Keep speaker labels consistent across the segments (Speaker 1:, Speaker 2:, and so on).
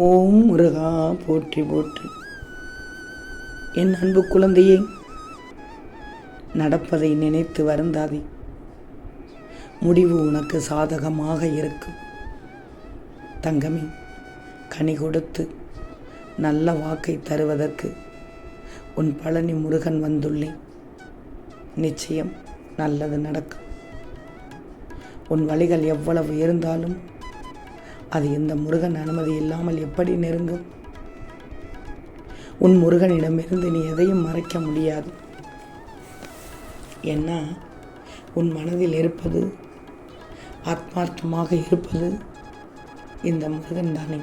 Speaker 1: ஓம் முருகா போற்றி போற்றி. என் அன்பு குழந்தையே நடப்பதை நினைத்து வருந்தாதே. முடிவு உனக்கு சாதகமாக இருக்கும். தங்கமே கனி கொடுத்து நல்ல வாக்கை தருவதற்கு உன் பழனி முருகன் வந்துள்ளேன் நிச்சயம் நல்லது நடக்கும். உன் வழிகள் எவ்வளவு இருந்தாலும் அது இந்த முருகன் அனுமதி இல்லாமல் எப்படி நெருங்கும்? உன் முருகனிடமிருந்து நீ எதையும் மறைக்க முடியாது. ஏன்னா உன் மனதில் இருப்பது ஆத்மார்த்தமாக இருப்பது இந்த முருகன் தானே.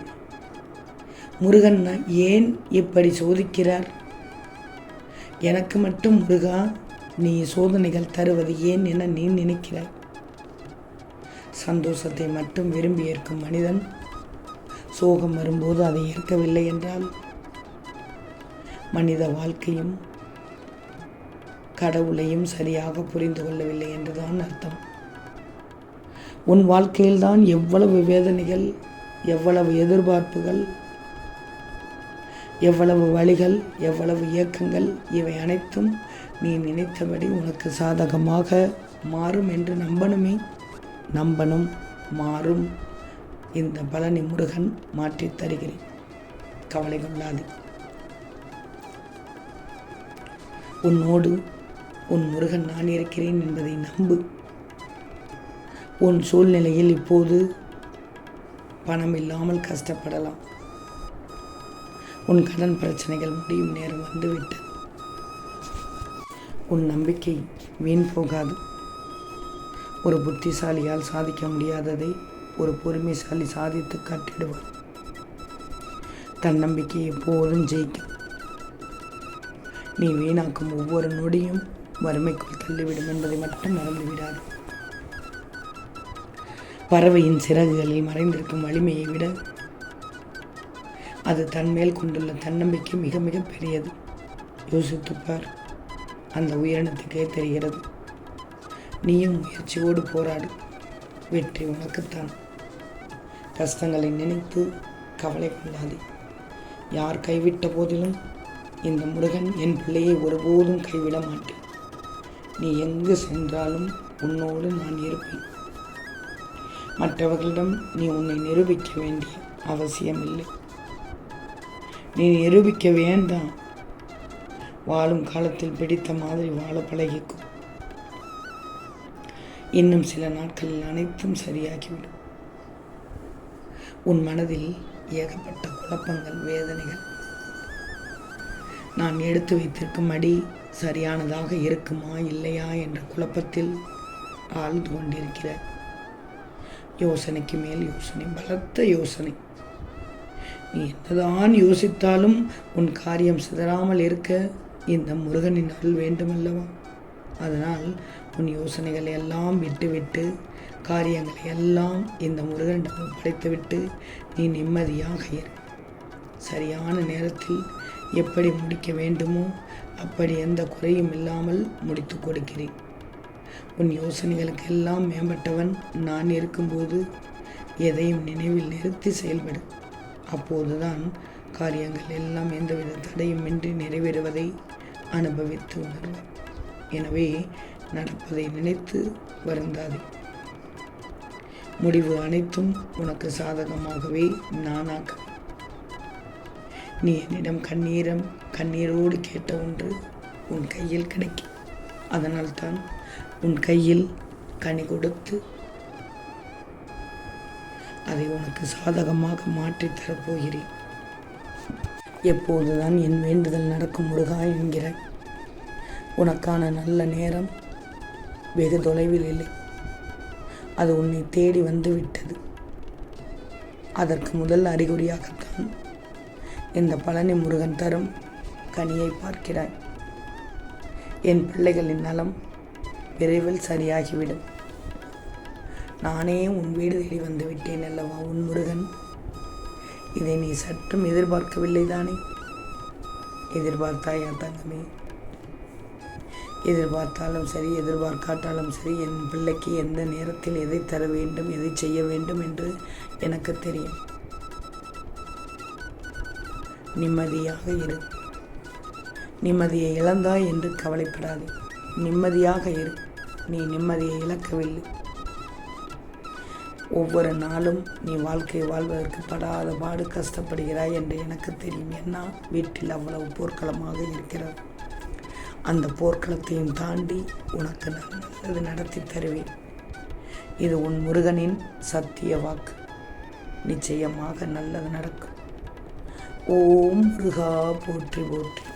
Speaker 1: முருகன் ஏன் இப்படி சோதிக்கிறார்? எனக்கு மட்டும் முருகா நீ சோதனைகள் தருவது ஏன் என நீ நினைக்கிறாய்? சந்தோஷத்தை மட்டும் விரும்பி ஏற்கும் மனிதன் சோகம் வரும்போது அதை ஏற்கவில்லை என்றால் மனித வாழ்க்கையும் கடவுளையும் சரியாக புரிந்து கொள்ளவில்லை என்றுதான் அர்த்தம். உன் வாழ்க்கையில்தான் எவ்வளவு வேதனைகள் எவ்வளவு எதிர்பார்ப்புகள் எவ்வளவு வழிகள் எவ்வளவு இயக்கங்கள் இவை அனைத்தும் நீ நினைத்தபடி உனக்கு சாதகமாக மாறும் என்று நம்பணுமே. நம்பணும் மாறும். இந்த பழனி முருகன் மாற்றித் தருகிறேன். கவலை கொள்ளாது. உன்னோடு உன் முருகன் நான் இருக்கிறேன் என்பதை நம்பு. உன் சூழ்நிலையில் இப்போது பணம் இல்லாமல் கஷ்டப்படலாம். உன் கடன் பிரச்சனைகள் முடியும் நேரம் வந்துவிட்டது. உன் நம்பிக்கை வீண் போகாது. ஒரு புத்திசாலியால் சாதிக்க முடியாததை ஒரு பொறுமைசாலி சாதித்து காட்டிடுவார் தன்னம்பிக்கை எப்போதும் ஜெயிக்கும். நீ வீணாக்கும் ஒவ்வொரு நொடியும் வறுமைக்குள் தள்ளிவிடும் என்பதை மட்டும் மறந்துவிடாது. பறவையின் சிறகுகளில் மறைந்திருக்கும் வலிமையை விட அது தன்மேல் கொண்டுள்ள தன்னம்பிக்கை மிக மிக பெரியது. யோசித்துப்பார் அந்த உயிரினத்துக்கே தெரிகிறது. நீயும் முயற்சியோடு போராடு. வெற்றி உனக்குத்தான். கஷ்டங்களை நினைத்து கவலை கொள்ளாதே. யார் கைவிட்ட போதிலும் இந்த முருகன் என் பிள்ளையை ஒருபோதும் கைவிட மாட்டேன். நீ எங்கு சென்றாலும் உன்னோடு நான் இருப்பேன். மற்றவர்களிடம் நீ உன்னை நிரூபிக்க வேண்டிய அவசியமில்லை. நீ நிரூபிக்க வேண்டாம். வாழும் காலத்தில் பிடித்த மாதிரி வாழ பழகிக்கும் இன்னும் சில நாட்களில் அனைத்தும் சரியாகிவிடும். உன் மனதில் ஏகப்பட்ட குழப்பங்கள் வேதனைகள். நான் எடுத்து வைத்திருக்கும் அடி சரியானதாக இருக்குமா இல்லையா என்ற குழப்பத்தில் ஆழ்ந்து கொண்டிருக்கிற யோசனைக்கு மேல் யோசனை பலத்த யோசனை. நீ என்னதான் யோசித்தாலும் உன் காரியம் சிதறாமல் இருக்க இந்த முருகனின் அருள் வேண்டுமல்லவா? அதனால் உன் யோசனைகளை எல்லாம் விட்டுவிட்டு காரியங்களை எல்லாம் இந்த முருகனிடம் ஒப்படைத்துவிட்டு நீ நிம்மதியாக இரு. சரியான நேரத்தில் எப்படி முடிக்க வேண்டுமோ அப்படி எந்த குறையும் இல்லாமல் முடித்து கொடுக்கிறேன். உன் யோசனைகளுக்கு எல்லாம் மேம்பட்டவன் நான் இருக்கும்போது எதையும் நினைவில் நிறுத்தி செயல்படு. அப்போதுதான் காரியங்கள் எல்லாம் எந்தவித தடையுமின்றி நிறைவேறுவதை அனுபவித்து உணர்வாய் எனவே நடப்பதை நினைத்து வருந்தாதே. முடிவு அனைத்தும் உனக்கு சாதகமாகவே நானாக. நீ என்னிடம் கண்ணீரம் கண்ணீரோடு கேட்ட ஒன்று உன் கையில் கிடைக்கும் அதனால்தான் உன் கையில் கனி கொடுத்து அதை உனக்கு சாதகமாக மாற்றித் தரப்போகிறேன். எப்போதுதான் என் வேண்டுதல் நடக்கும் முருகா என்கிற உனக்கான நல்ல நேரம் வெகு தொலைவில் இல்லை. அது உன்னை தேடி வந்து விட்டது. அதற்கு முதல் அறிகுறியாகத்தான் இந்த பழனி முருகன் தரும் கனியை பார்க்கிறாய். என் பிள்ளைகளின் நலம் விரைவில் சரியாகிவிடும். நானே உன் வீடு தேடி வந்து விட்டேன் அல்லவா உன் முருகன்? இதை நீ சற்றும் எதிர்பார்க்கவில்லை தானே எதிர்பார்த்தாயா தங்கமே? எதிர்பார்த்தாலும் சரி எதிர்பார்க்காட்டாலும் சரி என் பிள்ளைக்கு எந்த நேரத்தில் எதை தர வேண்டும் எதை செய்ய வேண்டும் என்று எனக்கு தெரியும். நிம்மதியாக இரு. நிம்மதியை இழந்தாய் என்று கவலைப்படாது. நிம்மதியாக இரு. நீ நிம்மதியை இழக்கவில்லை. ஒவ்வொரு நாளும் நீ வாழ்க்கை வாழ்வதற்கு படாத பாடு கஷ்டப்படுகிறாய் என்று எனக்கு தெரியும். என்ன? வீட்டில் அவ்வளவு போர்க்களமாக இருக்கிறது. அந்த போர்க்களத்தையும் தாண்டி உனக்கு நான் நல்லது நடத்தி தருவேன். இது உன் முருகனின் சத்திய வாக்கு. நிச்சயமாக நல்லது நடக்கும். ஓம் முருகா போற்றி போற்றி.